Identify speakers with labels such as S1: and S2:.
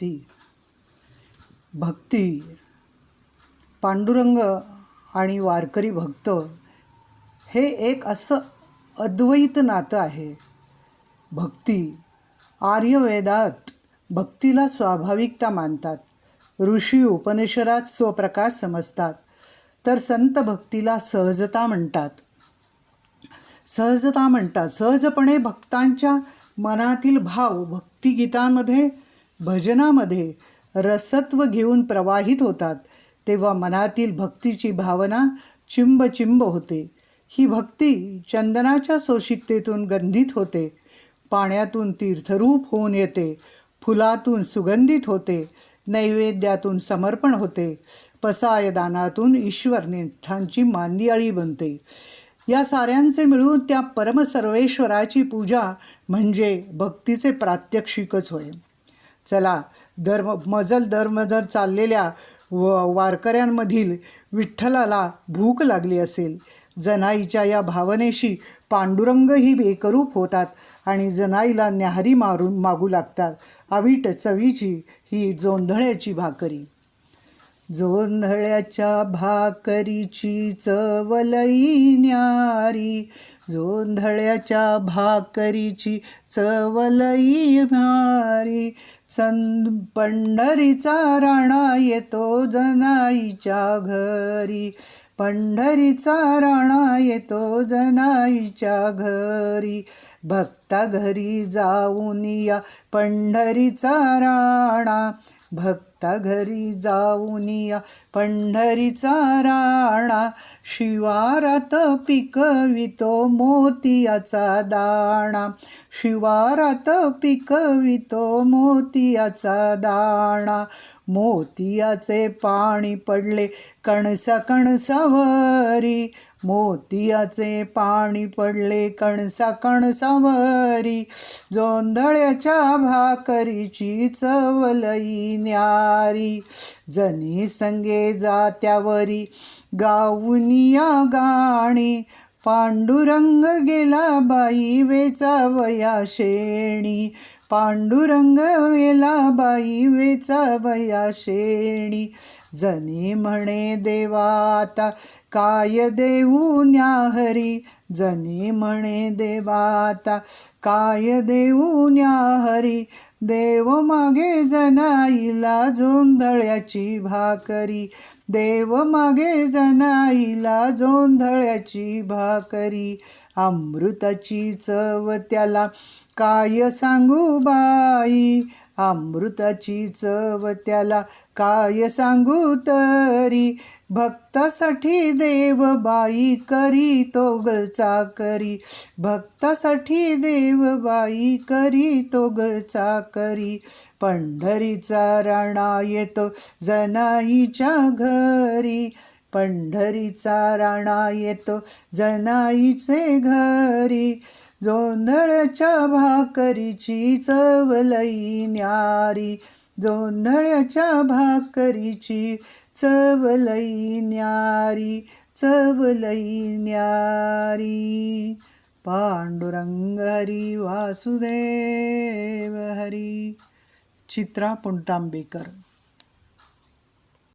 S1: भक्ती. भक्ती. पांडुरंग आणि वारकरी भक्त हे एक असं अद्वैत नातं आहे. भक्ती आर्यवेदात भक्तीला स्वाभाविकता मानतात. ऋषी उपनिषदात स्वप्रकाश समजतात. तर संत भक्तीला सहजता म्हणतात. सहजता म्हणतात. सहजपणे भक्तांच्या मनातील भाव भक्तिगीतांमध्ये भजनामध्ये रसत्व घेऊन प्रवाहित होतात तेव्हा मनातील भक्तीची भावना चिंबचिंब होते. ही भक्ती चंदनाच्या सोशिकतेतून गंधित होते. पाण्यातून तीर्थरूप होऊन येते फुलातून सुगंधित होते नैवेद्यातून समर्पण होते पसायदानातून ईश्वर निष्ठांची मांदियाळी बनते. या साऱ्यांचे मिळून त्या परमसर्वेश्वराची पूजा म्हणजे भक्तीचे प्रात्यक्षिकच होय. चला धर्म मजल दरमजल चाललेल्या व वारकऱ्यांमधील विठ्ठलाला भूक लागली असेल जनाईच्या या भावनेशी पांडुरंगही बेकरूप होतात आणि जनाईला न्याहारी मारून मागू लागतात. अवीट चवीची ही जोंधळ्याची भाकरी. जोंधळ्याच्या भाकरीची चवलई न्यारी. जोंधळ्याच्या भाकरीची चवलई म्यारी चंद पंढरीचा राणा येतो जनाईच्या घरी. पंढरीचा राणा येतो जनाईच्या घरी. भक्ता घरी जाऊन या पंढरीचा राणा. भक्त घरी जाऊन या. पंढरीचा राणा शिवारात पिकवितो मोतियाचा दाणा. शिवारात पिकवितो मोतियाचा दाणा. मोतियाचे पाणी पडले कणसा कणसावरी. मोतियाचे पाणी पडले कणसा कणसावरी. जोंधळ्याच्या भाकरीची चवलई न्यारी. जनी संगे जात्यावरी गाऊनिया गाणी. पांडुरंग गेला बाई वेचावया शेणी. पांडुरंग वेला बाई वेचावया शेणी. जनी म्हणे देवा आता काय देऊ न्याहरी जनी म्हणे देवा आता काय देऊ न्याहरी देव मागे जनाईला जोंधळ्याची भाकरी. देव मागे जनाईला जोंधळ्याची भाकरी. अमृताची चव त्याला काय सांगू बाई अमृताची चव त्याला काय सांगू तरी? भक्तासाठी देव बाई करी तो गचा करी. भक्तासाठी देव बाई करी तो गचा करी. पंढरीचा राणा येतो जनाईच्या घरी. पंढरीचा राणा येतो जनाईचे घरी. जोंधळ्याच्या भाकरीची चवलई न्यारी जोंधळ्याच्या भाकरीची चवलई न्यारी चवलई न्यारी. पांडुरंग हरी वासुदेव हरी. चित्रा पुणतांबेकर